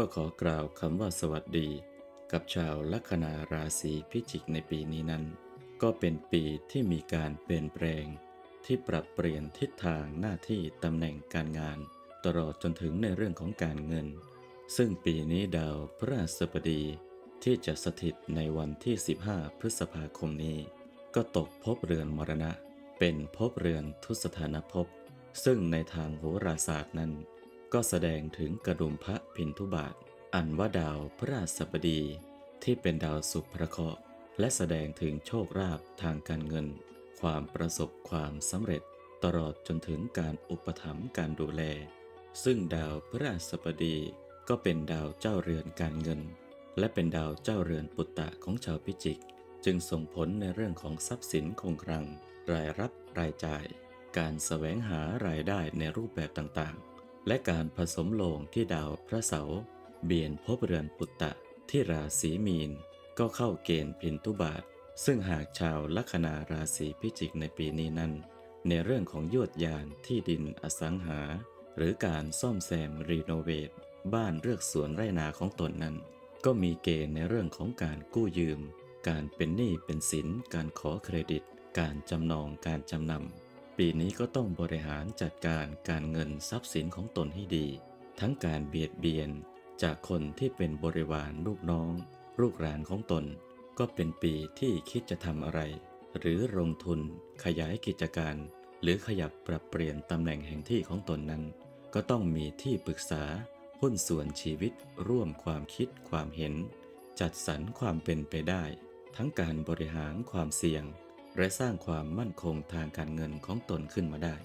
ก็ขอกล่าวคำว่าสวัสดี กับชาวลัคนาราศีพิจิกในปีนี้นั้น ก็เป็นปีที่มีการเปลี่ยนแปลง ที่ปรับเปลี่ยนทิศทางหน้าที่ตำแหน่งการงาน ตลอดจนถึงในเรื่องของการเงิน ซึ่งปีนี้ดาวพระราชบดี ที่จะสถิตในวันที่ 15 พฤษภาคมนี้ ก็ตกภพเรือนมรณะ เป็นภพเรือนทุสถานภพซึ่งในทางโหราศาสตร์นั้น ก็แสดงถึงกระดุมพระพินทุบาท อันว่าดาวพระราชบดี ที่เป็นดาวสุภพระเคราะห์และแสดงถึงโชคลาภทางการเงิน ความประสบความสำเร็จตลอดจนถึงการอุปถัมภ์การดูแล ซึ่งดาวพระราชบดีก็เป็นดาวเจ้าเรือนการเงิน และเป็นดาวเจ้าเรือนปุตตะของชาวพิจิก จึงส่งผลในเรื่องของทรัพย์สินคงคลัง รายรับรายจ่าย การแสวงหารายได้ในรูปแบบต่างๆ และการผสมโลงที่ดาวพระเสาร์เบียนภพเรือนปุตตะที่ราศีมีน ก็เข้าเกณฑ์พินทุบาท ซึ่งหากชาวลัคนาราศีพิจิกในปีนี้นั้น ในเรื่องของยวดยานที่ดินอสังหา หรือการซ่อมแซมรีโนเวทบ้านเลือกสวนไร่นาของตนนั้น ก็มีเกณฑ์ในเรื่องของการกู้ยืม การเป็นหนี้เป็นสิน การขอเครดิต การจำนองการจำนำ ปีนี้ก็ต้องบริหารจัดการการเงินทรัพย์สินของตนให้ดี ทั้งการเบียดเบียนจากคนที่เป็นบริวารลูกน้อง ลูกหลานของตน ก็เป็นปีที่คิดจะทำอะไร หรือลงทุนขยายกิจการ หรือขยับปรับเปลี่ยนตำแหน่งแห่งที่ของตนนั้น ก็ต้องมีที่ปรึกษาหุ้นส่วนชีวิตร่วมความคิดความเห็น จัดสรรความเป็นไปได้ ทั้งการบริหารความเสี่ยง และสร้างความมั่นคงทางการเงินของตนขึ้นมาได้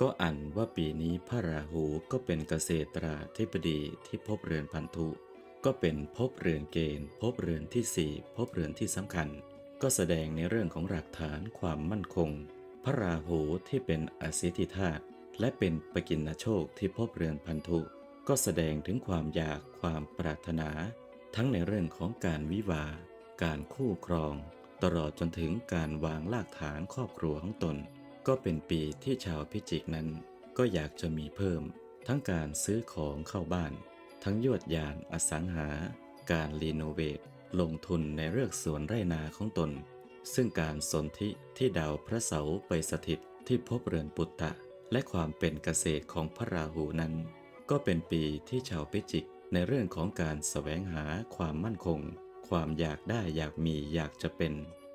ก็อันว่าปีนี้พระราหูก็เป็นเกษตราธิบดีที่พบเรือนพันธุ ก็เป็นภพเรือนเกณฑ์ภพเรือนที่สี่ภพเรือนที่สำคัญ ก็แสดงในเรื่องของหลักฐานความมั่นคง พระราหูที่เป็นอสิทธิธาตุและเป็นปกินโชคที่พบเรือนพันธุ ก็แสดงถึงความอยากความปรารถนา ทั้งในเรื่องของการวิวา การคู่ครอง ตลอดจนถึงการวางรากฐานครอบครัวของตน ก็เป็นปีที่ชาวพิจิกนั้น ก็อยากจะมีเพิ่ม ทั้งการซื้อของเข้าบ้าน ทั้งยวดยานอสังหา การรีโนเวทลงทุนในเรื่อกสวนไร่นาของตน ซึ่งการสนธิที่ดาวพระเสาร์ไปสถิตที่พบเรือนปุตตะ และความเป็นเกษตรของพระราหูนั้น ก็เป็นปีที่ชาวพิจิกในเรื่องของการแสวงหาความมั่นคง ความอยากได้อยากมีอยากจะเป็น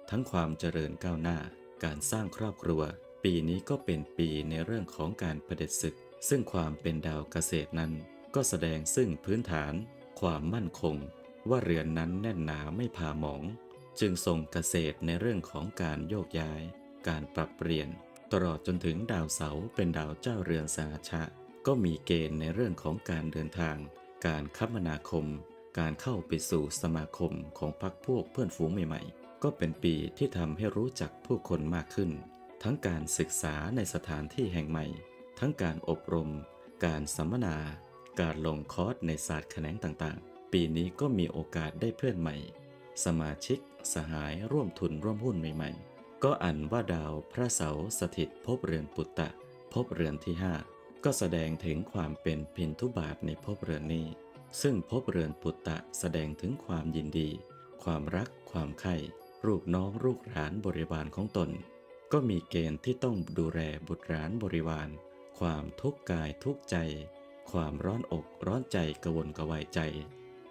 ทั้งความเจริญก้าวหน้า การสร้างครอบครัว ปีนี้ก็เป็นปีในเรื่องของการประเด็จศึก ซึ่งความเป็นดาวเกษตรนั้น ก็แสดงซึ่งพื้นฐาน ความมั่นคง ว่าเรือนนั้นแน่นหนาไม่ผ่าหมอง จึงส่งเกษตรในเรื่องของการโยกย้าย การปรับเปลี่ยน ตลอดจนถึงดาวเสาร์เป็นดาวเจ้าเรือนสาชะ ก็มีเกณฑ์ในเรื่องของการเดินทาง การคมนาคม การเข้าไปสู่สมาคมของพรรคพวกเพื่อนฝูงใหม่ๆ ก็เป็นปีที่ทำให้รู้จักผู้คนมากขึ้น ทั้งการศึกษาในสถานที่แห่งใหม่ ทั้งการอบรม การสัมมนา การลงคอร์สในศาสตร์แขนงต่างๆ ปีนี้ก็มีโอกาสได้เพื่อนใหม่ สมาชิก สหายร่วมทุนร่วมหุ้นใหม่ๆ ก็อันว่าดาวพระเสาร์สถิตภพเรือนปุตตะภพเรือนที่ 5 ก็แสดงถึงความเป็นพินทุบาทในภพเรือนนี้ ซึ่งภพเรือนปุตตะแสดงถึงความยินดี ความรัก ความใคร่รูปน้องลูกหลานบริวารของตน ก็มีเกณฑ์ที่ต้องดูแลบุตรหลานบริวาร ความทุกข์กายทุกใจ ความร้อนอกร้อนใจกระวนกระวายใจ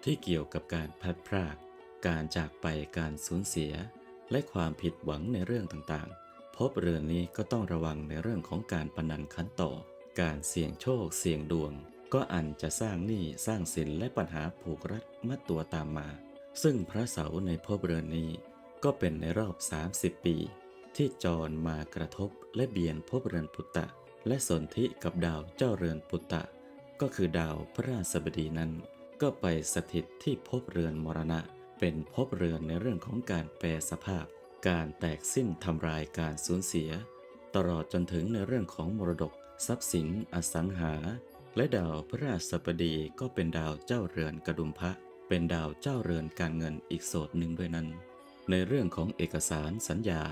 ที่เกี่ยวกับการพัดพราก การจากไปการสูญเสีย และความผิดหวังในเรื่องต่างๆ พบเรือนนี้ก็ต้องระวังในเรื่องของการพนันขันต่อ การเสี่ยงโชคเสี่ยงดวง ก็อันจะสร้างหนี้สร้างสินและปัญหาผูกรัดมัดตัวตามมา ซึ่งพระเสาในพบเรือนนี้ ก็เป็นในรอบ 30 ปี ที่จรมากระทบและเบียนพบเรือนปุตตะ และสนธิกับดาวเจ้าเรือนปุตตะ ก็คือดาวพระราชบดีนั้น ก็ไปสถิตที่ภพเรือนมรณะ เป็นภพเรือนในเรื่องของการแปรสภาพ การแตกสิ้นทำลายการสูญเสีย ตลอดจนถึงในเรื่องของมรดกทรัพย์สินอสังหา และดาวพระราชบดีก็เป็นดาวเจ้าเรือนกระดุมพระ เป็นดาวเจ้าเรือนการเงินอีกโสดหนึ่งด้วยนั้น ในเรื่องของเอกสารสัญญา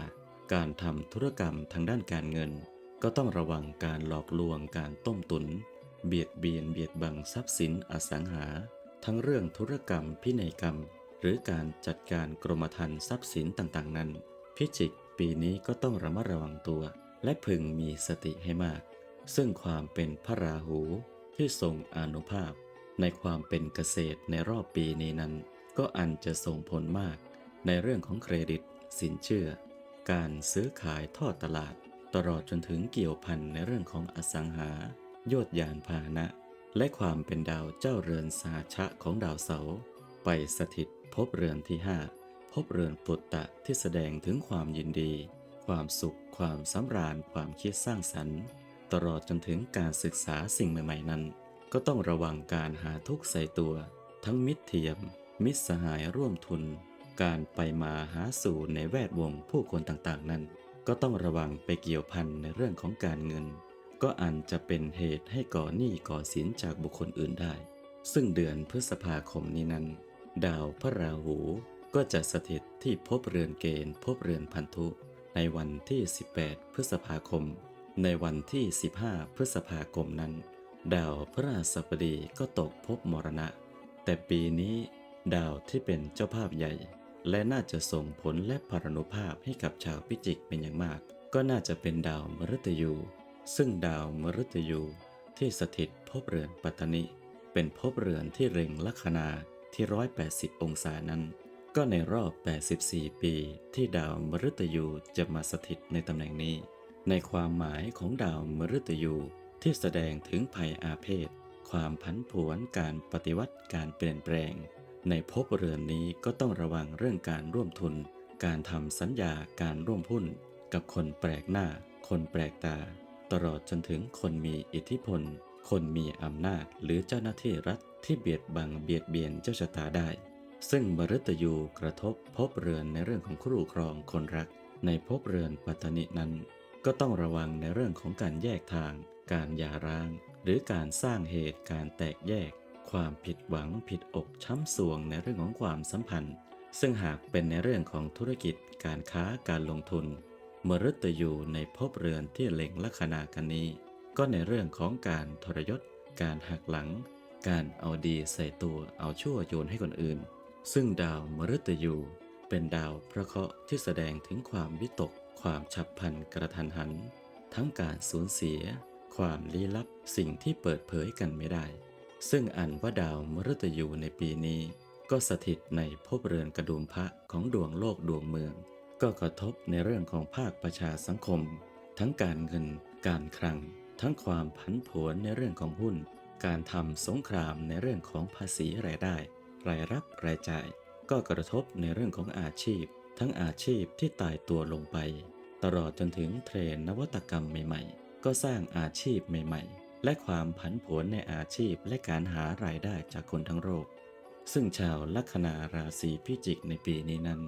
การทำธุรกรรมทางด้านการเงิน ก็ต้องระวังการหลอกลวงการต้มตุน เบียดเบียนเบียดบังทรัพย์สินอสังหา ทั้งเรื่องธุรกรรมพินัยกรรม หรือการจัดการกรมธรรม์ทรัพย์สินต่างๆ นั้น พิจิกปีนี้ก็ต้องระมัดระวังตัว และพึงมีสติให้มาก ซึ่งความเป็นพระราหู ที่ทรงอนุภาพ ในความเป็นเกษตรในรอบปีนี้นั้น ก็อันจะส่งผลมาก ในเรื่องของเครดิต สินเชื่อ การซื้อขายทอดตลาด ตลอดจนถึงเกี่ยวพันในเรื่องของอสังหา โยดยานพาหนะ และความเป็นดาวเจ้าเรือนสาชะของดาวเสาร์ไปสถิตภพเรือนที่5พบเรือนปุตตะที่แสดงถึงความยินดี ความสุข ความสำราญ ความคิดสร้างสรรค์ ตลอดจนถึงการศึกษาสิ่งใหม่ ๆ นั้น ก็ต้องระวังการหาทุกใส่ตัว ทั้งมิตรเทียม มิตรสหายร่วมทุน การไปมาหาสู่ในแวดวงผู้คนต่างๆ นั้น ก็ต้องระวังไปเกี่ยวพันในเรื่องของการเงิน ก็อันจะเป็นเหตุให้ก่อหนี้ก่อสินจากบุคคลอื่นได้ ซึ่งเดือนพฤษภาคมนี้นั้น ดาวพระราหูก็จะสถิตที่ภพเรือนเกณฑ์ภพเรือนพันธุ ในวันที่ 18 พฤษภาคม ในวันที่ 15 พฤษภาคมนั้น ดาวพระราชบดีก็ตกภพมรณะ แต่ปีนี้ดาวที่เป็นเจ้าภาพใหญ่ และน่าจะส่งผลและพารนุภาพให้กับชาวพิจิกเป็นอย่างมาก ก็น่าจะเป็นดาวมฤตยู ซึ่งดาวมฤตยูที่สถิตภพเรือนปัตตนิ เป็นภพเรือนที่เร็งลัคนาที่ 180 องศานั้น ก็ในรอบ 84 ปีที่ดาวมฤตยูจะมาสถิตในตำแหน่งนี้ ในความหมายของดาวมฤตยูที่แสดงถึงภัยอาเพศ ความผันผวนการปฏิวัติการเปลี่ยนแปลง ในภพเรือนนี้ก็ต้องระวังเรื่องการร่วมทุน การทำสัญญาการร่วมหุ้น กับคนแปลกหน้า คนแปลกตา ตลอดจนถึงคนมีอิทธิพล คนมีอำนาจหรือเจ้าหน้าที่รัฐที่เบียดบังเบียดเบียนเจ้าชะตาได้ ซึ่งมฤตยูกระทบภพเรือนในเรื่องของครูครองคนรัก ในภพเรือนปัตตนินั้น ก็ต้องระวังในเรื่องของการแยกทาง การหย่าร้าง หรือการสร้างเหตุการแตกแยก ความผิดหวังผิดอกช้ำสวงในเรื่องของความสัมพันธ์ ซึ่งหากเป็นในเรื่องของธุรกิจ การค้าการลงทุนมฤตยูในภพเรือนที่เล็งลัคนากันนี้ ก็ในเรื่องของการทรยศ การหักหลัง การเอาดีใส่ตัวเอาชั่วโยนให้คนอื่น ซึ่งดาวมฤตยูเป็นดาวพระเคราะห์ที่แสดงถึงความวิตก ความฉับพลันกระทันหัน ทั้งการสูญเสีย ความลี้ลับสิ่งที่เปิดเผยกันไม่ได้ ซึ่งอันว่าดาวมฤตยูในปีนี้ ก็สถิตในภพเรือนกระดุมพระของดวงโลกดวงเมือง ก็กระทบในเรื่องของภาคประชาสังคม ทั้งการเงิน การคลัง ทั้งความผันผวนในเรื่องของหุ้น การทำสงครามในเรื่องของภาษีรายได้ รายรับรายจ่าย ก็กระทบในเรื่องของอาชีพ ทั้งอาชีพที่ตายตัวลงไป ตลอดจนถึงเทรนนวัตกรรมใหม่ๆ ก็สร้างอาชีพใหม่ๆ และความผันผวนในอาชีพและการหารายได้จากคนทั้งโลกซึ่งชาวลัคนาราศีพิจิกในปีนี้นั้น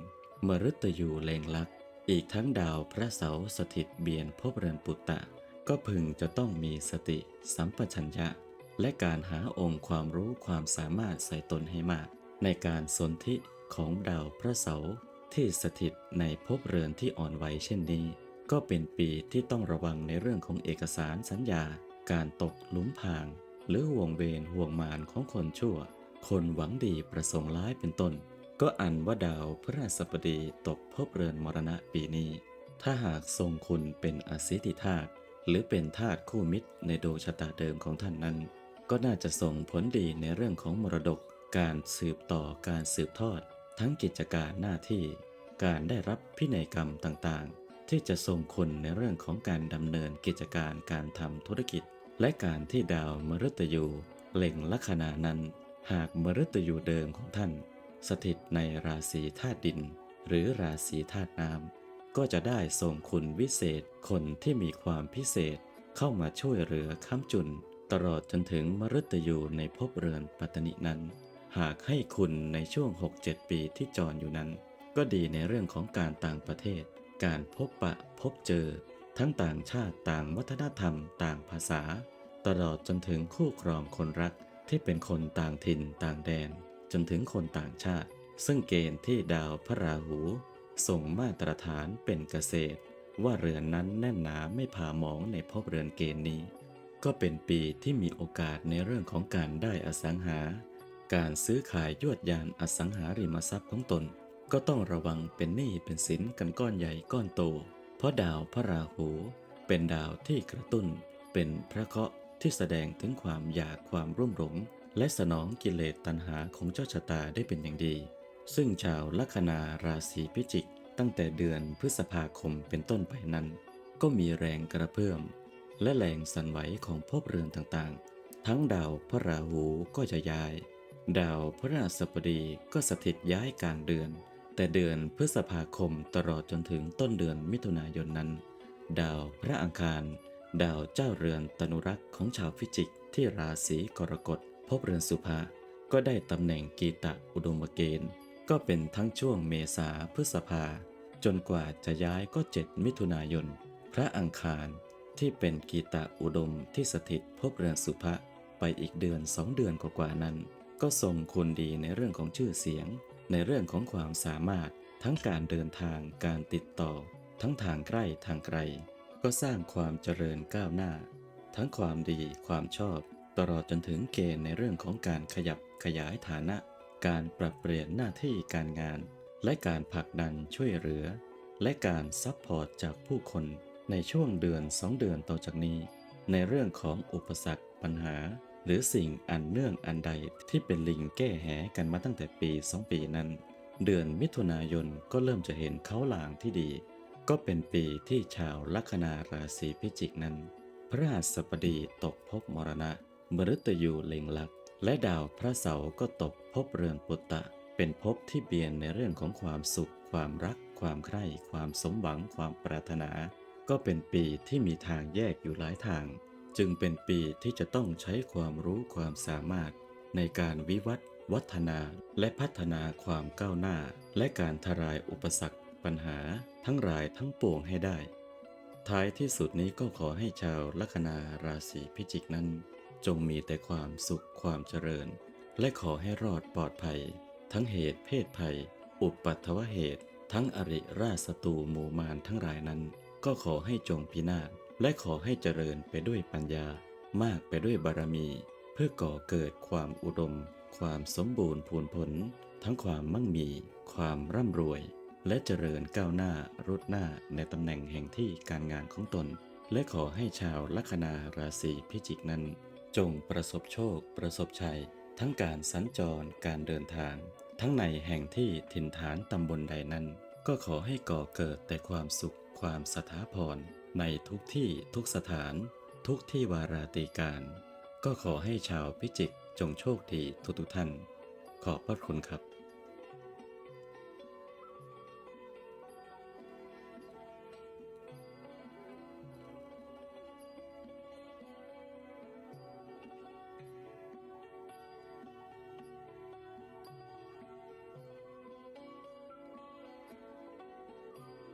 มฤตยูเลงลักษ์อีกทั้งดาวพระเสาร์สถิตเบียนภพเรือนปุตตะ ก็พึงจะต้องมีสติ สัมปชัญญะ และการหาองค์ความรู้ความสามารถใส่ตนให้มาก ในการสนธิของดาวพระเสาร์ ที่สถิตในภพเรือนที่อ่อนไหวเช่นนี้ ก็เป็นปีที่ต้องระวังในเรื่องของเอกสารสัญญา การตกหลุมพาง หรือห่วงเวรห่วงมารของคนชั่ว คนหวังดีประสงค์ร้ายเป็นต้น ก็อันว่าดาวพระราชบดีตกภพเรือนมรณะปีนี้ ถ้าหากทรงคุณเป็นอสิติธาตุหรือเป็นธาตุคู่มิตรในดวงชะตาเดิมของท่านนั้น ก็น่าจะส่งผลดีในเรื่องของมรดก การสืบต่อการสืบทอด ทั้งกิจการหน้าที่ การได้รับพินัยกรรมต่างๆ ที่จะส่งคุณในเรื่องของการดำเนินกิจการการทำธุรกิจ และการที่ดาวมฤตยูเล็งลัคนานั้น หากมฤตยูเดิมของท่าน สถิตในราศีธาตุดิน หรือราศีธาตุน้ำก็จะได้ส่งคุณวิเศษคนที่มีความพิเศษเข้ามาช่วยเหลือค้ำจุน ตลอดจนถึงมฤตยูในภพเรือนปัตตนินั้น หากให้คุณในช่วง 6-7 ปีที่จรอยู่นั้น ก็ดีในเรื่องของการต่างประเทศ การพบปะพบเจอ ทั้งต่างชาติต่างวัฒนธรรม ต่างภาษา ตลอดจนถึงคู่ครองคนรักที่เป็นคนต่างถิ่นต่างแดน จนถึงคนต่างชาติ ซึ่งเกณฑ์ที่ดาวพระราหู ส่งมาตรฐานเป็นเกษตร ว่าเรือนนั้นแน่นหนาไม่ผ่าหมองในภพเรือนเกณฑ์นี้ ก็เป็นปีที่มีโอกาสในเรื่องของการได้อสังหา การซื้อขายยวดยานอสังหาริมทรัพย์ของตน ก็ต้องระวังเป็นหนี้เป็นสินกันก้อนใหญ่ก้อนโต เพราะดาวพระราหู เป็นดาวที่กระตุ้น เป็นพระเคราะห์ที่แสดงถึงความอยากความรุ่มหลง และสนองกิเลสตัณหาของเจ้าชะตาได้เป็นอย่างดี ซึ่งชาวลัคนาราศีพิจิก ตั้งแต่เดือนพฤษภาคมเป็นต้นไปนั้น ก็มีแรงกระเพื่อมและแรงสั่นไหวของภพเรือนต่างๆ ทั้งดาวพระราหูก็จะย้าย ดาวพระราชบดีก็สถิตย้ายกลางเดือน แต่เดือนพฤษภาคมตลอดจนถึงต้นเดือนมิถุนายนนั้น ดาวพระอังคาร ดาวเจ้าเรือนตนุรักษ์ของชาวพิจิกที่ราศีกรกฎพบเรือนสุภาก็ได้ตำแหน่งกีตะอุดมเกณฑ์ ก็เป็นทั้งช่วงเมษาพฤษภา จนกว่าจะย้ายก็เจ็ดมิถุนายน พระอังคารที่เป็นกีตะอุดมที่สถิตพบเรือนสุภะไปอีกเดือนสองเดือนกว่าๆนั้น ก็ส่งคุณดีในเรื่องของชื่อเสียง ในเรื่องของความสามารถ ทั้งการเดินทางการติดต่อ ทั้งทางใกล้ทางไกล ก็สร้างความเจริญก้าวหน้า ทั้งความดีความชอบ ตลอดจนถึงเกณฑ์ในเรื่องของการขยับขยายฐานะ การปรับเปลี่ยนหน้าที่การงาน และการผลักดันช่วยเหลือ และการซัพพอร์ตจากผู้คนในช่วงเดือนสองเดือนต่อจากนี้ ในเรื่องของอุปสรรคปัญหา หรือสิ่งอันเนื่องอันใดที่เป็นลิงแก้แหกันมาตั้งแต่ปีสองปีนั้น เดือนมิถุนายนก็เริ่มจะเห็นเขาหลางที่ดี ก็เป็นปีที่ชาวลัคนาราศีพิจิกนั้น พระหัสบดีตกภพมรณะ มฤตยูเล็งลัก และดาวพระเสาร์ก็ตกภพเรือนปุตตะ เป็นภพที่เบียนในเรื่องของความสุข ความรัก ความใคร่ความสมหวังความปรารถนา ก็เป็นปีที่มีทางแยกอยู่หลายทาง จึงเป็นปีที่จะต้องใช้ความรู้ความสามารถ ในการวิวัฒน์วัฒนาและพัฒนาความก้าวหน้า และการทลายอุปสรรคปัญหาทั้งหลายทั้งปวงให้ได้ ท้ายที่สุดนี้ก็ขอให้ชาวลัคนาราศีพิจิกนั้น จงมีแต่ความสุขความเจริญ และขอให้รอดปลอดภัย ทั้งเหตุเพศภัย อุปปัตวเหตุ ทั้งอริราชศัตรูหมู่มารทั้งหลายนั้น ก็ขอให้จงพินาศ และขอให้เจริญไปด้วยปัญญามากไปด้วยบารมี เพื่อก่อเกิดความอุดม ความสมบูรณ์พูนผล ทั้งความมั่งมี ความร่ำรวย และเจริญก้าวหน้ารุดหน้าในตำแหน่งแห่งที่การงานของตน และขอให้ชาวลัคนาราศีพิจิกนั้น จงประสบโชค ประสบชัย ทั้งการสัญจรการเดินทาง ทั้งในแห่งที่ถิ่นฐานตำบลใดนั้น ก็ขอให้ก่อเกิดแต่ความสุขความสถาพร ในทุกที่ทุกสถาน ทุกที่วาราตีการ ก็ขอให้ชาวพิจิกจงโชคดีทุกๆท่าน ขอบพระคุณครับ